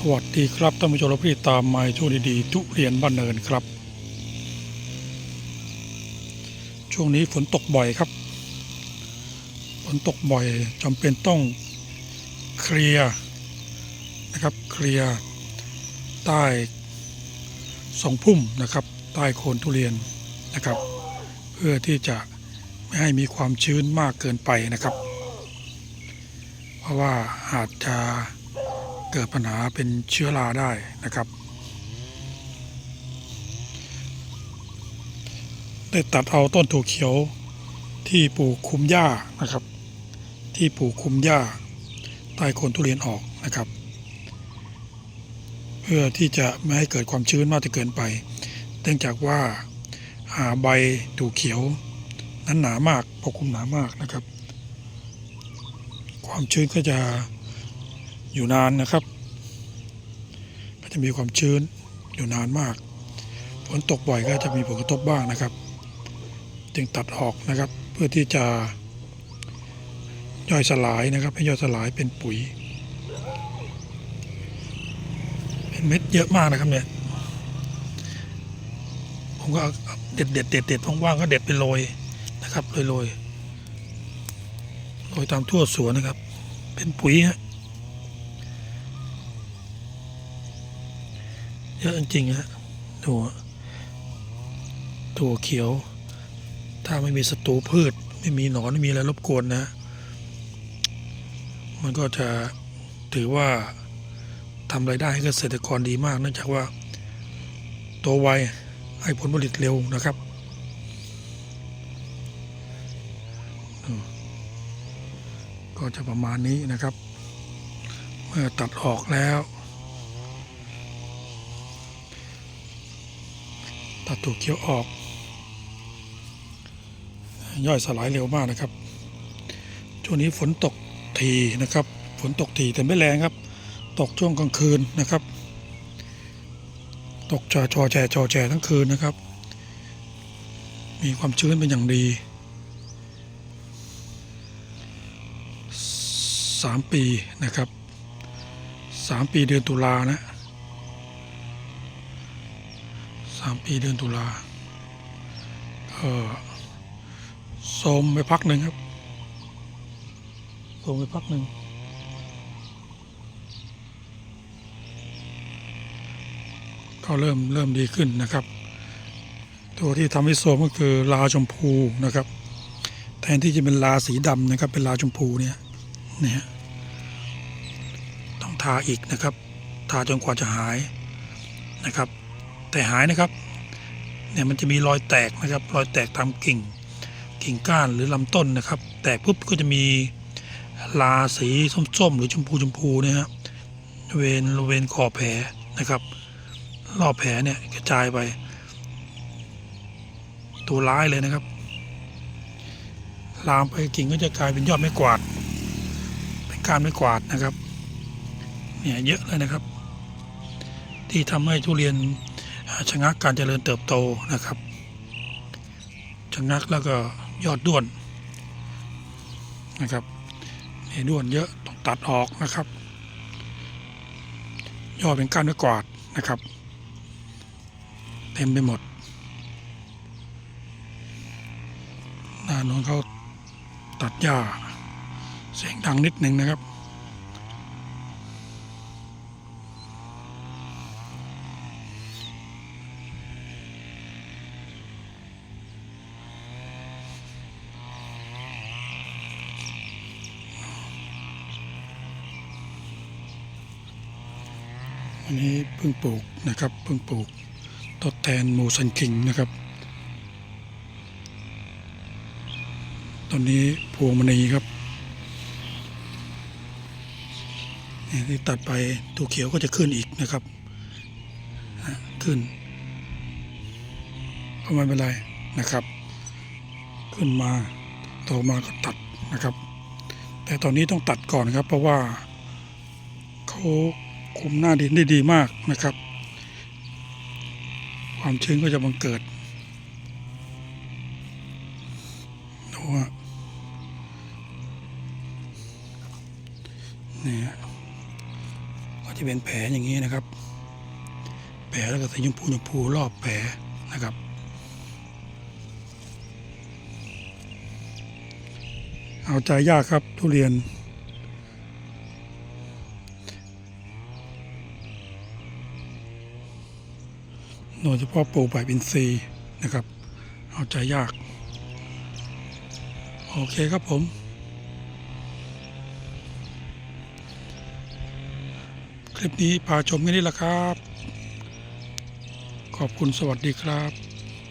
สวัสดีครับท่านผู้ชมและผู้ติดตามมาช่วงดีๆทุเรียนบ้านเนินครับ ช่วงนี้ฝนตกบ่อยครับ ฝนตกบ่อยจำเป็นต้องเคลียร์นะครับเคลียร์ใต้สองพุ่มนะครับ ใต้โคนทุเรียนนะครับ เพื่อที่จะไม่ให้มีความชื้นมากเกินไปนะครับ เพราะว่าอาจจะ เกิดปัญหาเป็นเชื้อราได้นะครับ ได้ตัดเอาต้นถั่วเขียวที่ปลูกคุมหญ้านะครับ ที่ปลูกคุมหญ้าใต้โคนทุเรียนออกนะครับ เพื่อที่จะไม่ให้เกิดความชื้นมากจนเกินไป เนื่องจากว่าหาใบถั่วเขียวนั้นหนามากปกคลุมหนามากนะครับ ความชื้นก็จะ อยู่นานนะครับ ก็จะมีความชื้นอยู่นานมากฝนตกบ่อยก็จะมีผลกระทบบ้างนะครับ จึงตัดออกนะครับ เพื่อที่จะย่อยสลายนะครับ ให้ย่อยสลายเป็นปุ๋ย เป็นเม็ดเยอะมากนะครับเนี่ยผมก็เด็ดเด็ดเด็ดเด็ดว่างๆก็เด็ดไปโรยนะครับโรยโรยโรยตามทั่วสวนนะครับ เป็นปุ๋ยฮะ ยอะจริงๆฮะถั่วถั่วเขียว ถ้าไม่มีศัตรูพืช ไม่มีหนอนไม่มีอะไรรบกวนนะ มันก็จะถือว่าทำไรายได้ให้เกษตรกรดีมากเนื่องจากว่าโตไวให้ผลผลิตเร็วนะครับก็จะประมาณนี้นะครับ เมื่อตัดออกแล้ว ตัดถั่วเขียวออก ย่อยสลายเร็วมากนะครับ ช่วงนี้ฝนตกทีนะครับ ฝนตกทีแต่ไม่แรงครับ ตกช่วงกลางคืนนะครับ ตกจอจอแจจอแจทั้งคืนนะครับ มีความชื้นเป็นอย่างดีสามปีนะครับสามปีเดือนตุลานะ สามปีเดือนตุลาก็โทรมไปพักหนึ่งครับโทรมไปพักหนึ่งก็เริ่มเริ่มดีขึ้นนะครับ ตัวที่ทำให้โทรมก็คือลาชมพูนะครับ แทนที่จะเป็นลาสีดำนะครับ เป็นลาชมพูเนี่ยเนี่ยต้องทาอีกนะครับ ทาจนกว่าจะหายนะครับ แต่หายนะครับเนี่ยมันจะมีรอยแตกนะครับ รอยแตกตามกิ่ง กิ่งก้านหรือลำต้นนะครับ แตกปุ๊บก็จะมีลาสีส้มๆ หรือชมพูชมพูเนี่ยฮะเวนเวนขอบแผลนะครับ รอบแผลเนี่ยกระจายไป ตัวร้ายเลยนะครับ ลามไปกิ่งก็จะกลายเป็นยอดไม้กวาด เป็นการไม้กวาดนะครับ เนี่ยเยอะเลยนะครับ ที่ทำให้ทุเรียน ชะงักการเจริญเติบโตนะครับชะงักแล้วก็ยอดด้วนนะครับนี่ด้วนเยอะต้องตัดออกนะครับยอดเป็นก้านไม้กวาดนะครับ เต็มไปหมดด้านนนเขาตัดหญ้าเสียงดังนิดหนึ่งนะครับ อันนี้เพิ่งปลูกนะครับเพิ่งปลูกทดแทนหมูสันคิงนะครับ ตอนนี้พวงมณีครับนี่ที่ตัดไปตัวเขียวก็จะขึ้นอีกนะครับขึ้นก็ไม่เป็นไรนะครับ ขึ้นมาโตมาก็ตัดนะครับ แต่ตอนนี้ต้องตัดก่อนครับ เพราะว่าเขา คุมหน้าดินได้ดีมากนะครับ ความชื้นก็จะบังเกิดดูว่านี่ก็จะเป็นแผลอย่างนี้นะครับ แผลแล้วก็สีชมพูชมพูรอบแผลนะครับเอาใจยากครับทุเรียน โดยเฉพาะปลูกแบบอินทรีย์นะครับ เอาใจยาก โอเคครับผม คลิปนี้พาชมแค่นี้แหละครับ ขอบคุณสวัสดีครับ